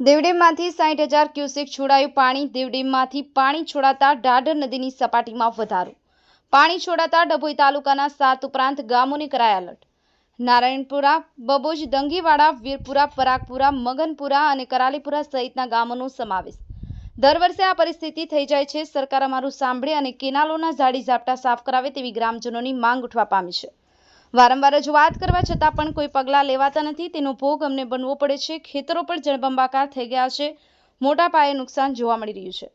દેવડેમમાંથી સાઠ હજાર ક્યુસેક છોડાયું પાણી. દેવડેમમાંથી પાણી છોડાતા ઢાઢર નદીની સપાટીમાં વધારો. પાણી છોડાતા ડભોઈ તાલુકાના સાત ઉપરાંત ગામોને કરાયા અલર્ટ. નારાયણપુરા, બબોજ, દંગીવાડા, વીરપુરા, પરાગપુરા, મગનપુરા અને કરાલીપુરા સહિતના ગામોનો સમાવેશ. દર વર્ષે આ પરિસ્થિતિ થઈ જાય છે. સરકાર અમારું સાંભળે અને કેનાલોના ઝાડી ઝાપટા સાફ કરાવે તેવી ગ્રામજનોની માંગ ઉઠવા પામી છે. વારંવાર રજૂઆત કરવા છતાં પણ કોઈ પગલાં લેવાતા નથી. તેનો ભોગ અમને બનવો પડે છે. ખેતરો પણ જળબંબાકાર થઈ ગયા છે. મોટા પાયે નુકસાન જોવા મળી રહ્યું છે.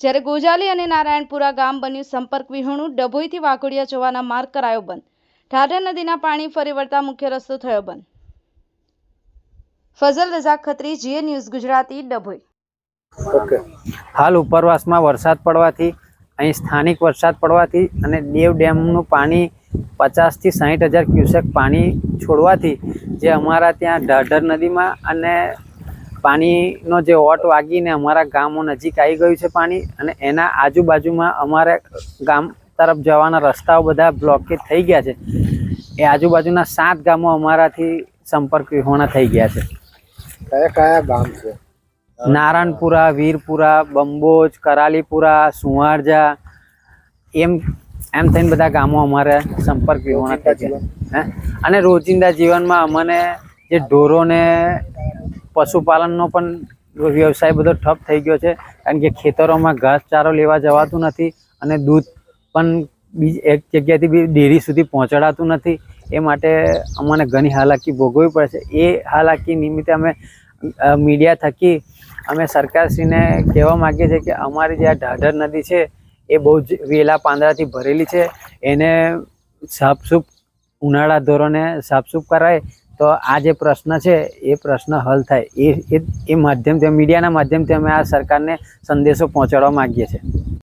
જ્યારે ગોજાલી અને નારાયણપુરા ગામ બન્યું સંપર્ક વિહોણું ડભોઈથી વાઘોડિયા જવાના માર્ગ કરાયો બંધ. ઢાઢર નદીના પાણી ફરી વળતા મુખ્ય રસ્તો થયો બંધ. ફઝલ રઝાક ખત્રી જીએ ન્યૂઝ ગુજરાતી ડભોઈ. ઓકે. હાલ ઉપરવાસમાં વરસાદ પડવાથી અહીં સ્થાનિક વરસાદ પડવાથી અને દેવ ડેમનું પાણી પચાસથી સાહીઠ હજાર ક્યુસેક પાણી છોડવાથી જે અમારા ત્યાં ઢાઢર નદીમાં અને પાણીનો જે ઓટ વાગીને અમારા ગામો નજીક આવી ગયું છે પાણી અને એના આજુબાજુમાં અમારે ગામ તરફ જવાના રસ્તાઓ બધા બ્લોકેજ થઈ ગયા છે. એ આજુબાજુના સાત ગામો અમારાથી સંપર્ક વિહોણા થઈ ગયા છે. કયા કયા ગામ છે? નારાયણપુરા વીરપુરા બંબોજ કરાલીપુરા સુવારજા એમ એમ થઈને બધા ગામો અમારે સંપર્ક વિહોણા થાય છે. હે? અને રોજિંદા જીવનમાં અમને જે ઢોરોને પશુપાલનનો પણ વ્યવસાય બધો ઠપ થઈ ગયો છે. કારણ કે ખેતરોમાં ઘાસચારો લેવા જવાતું નથી અને દૂધ પણ બીજ એક જગ્યાએથી બી ડેરી સુધી પહોંચાડાતું નથી. એ માટે અમને ઘણી હાલાકી ભોગવવી પડે છે. એ હાલાકી નિમિત્તે અમે મીડિયા થકી અમે સરકારશ્રીને કહેવા માગીએ છીએ કે અમારી જે આ ઢાઢર નદી છે એ બહુ જ વેલા પાંદડાથી ભરેલી છે. એને સાફસૂફ ઉનાળા ધોરણે સાફસૂફ કરાય તો આ જે પ્રશ્ન છે, એ પ્રશ્ન હલ થાય. એ એ માધ્યમથી, મીડિયાના માધ્યમથી અમે આ સરકારને સંદેશો પહોંચાડવા માગીએ છીએ.